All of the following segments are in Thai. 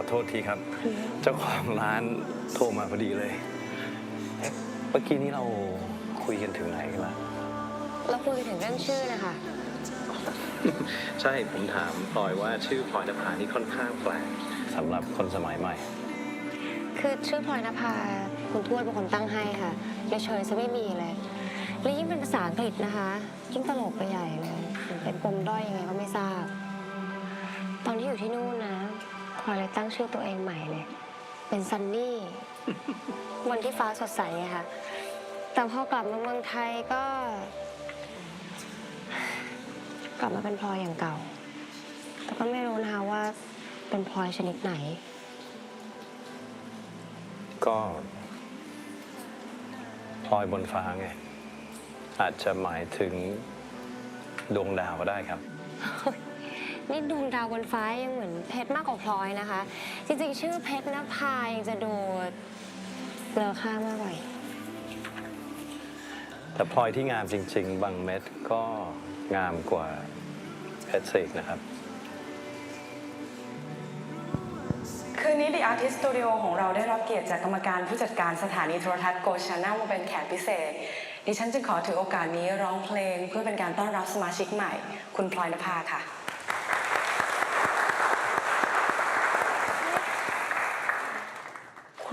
อโทษทีครับ เจ้าของร้านโทรมาพอดีเลยเอ๊ะเมื่อกี้นี้เราคุยกันถึงไหนกันละเราคุยกันถึงเรื่องชื่อนะคะ ใช่ผมถามพลอยว่าชื่อพลอยนภานี่ค่อนข้างแปลกสำหรับคนสมัยใหม่ คือชื่อพลอยนภาคุณทวดเป็นคนตั้งให้ค่ะเลยเชยจะไม่มีเลย แล้วยิ่งเป็นภาษาอังกฤษนะคะ ยิ่งตลกไปใหญ่เลย เป็นปมด้อยยังไงก็ไม่ทราบ ตอนที่อยู่ที่นู่นนะ พลอยเลยตั้งชื่อตัวเองใหม่เลย เป็นซันนี่ วันที่ฟ้าสดใสไงค่ะ แต่พอกลับมาเมืองไทยก็ กลับมาเป็นพลอยอย่างเก่า แต่ก็ไม่รู้นะคะว่าเป็นพลอยชนิดไหน ก็พลอยบนฟ้าไง อาจจะหมายถึงดวงดาวก็ได้ครับ นี่ดวงดาวบนฟ้ายังเหมือนเพชรมากกว่าพลอยนะคะ จริงๆ ชื่อเพชรนภายังจะดูเลอค่ามากกว่าอีกแต่พลอยที่งามจริง ๆ บางเม็ดก็งามกว่าเพชรเสกนะครับ คืนนี้ The Artist Studio ของเราได้รับเกียรติจากกรรมการผู้จัดการสถานีโทรทัศน์โกชาแนลมาเป็นแขกพิเศษ ดิฉันจึงขอถือโอกาสนี้ร้องเพลงเพื่อเป็นการต้อนรับสมาชิกใหม่ คุณพลอยนภาค่ะ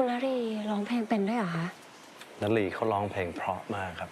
คุณลรีร้องเพลงเป็นด้วยเหรอคะ นลีเขาร้องเพลงเพราะมากครับ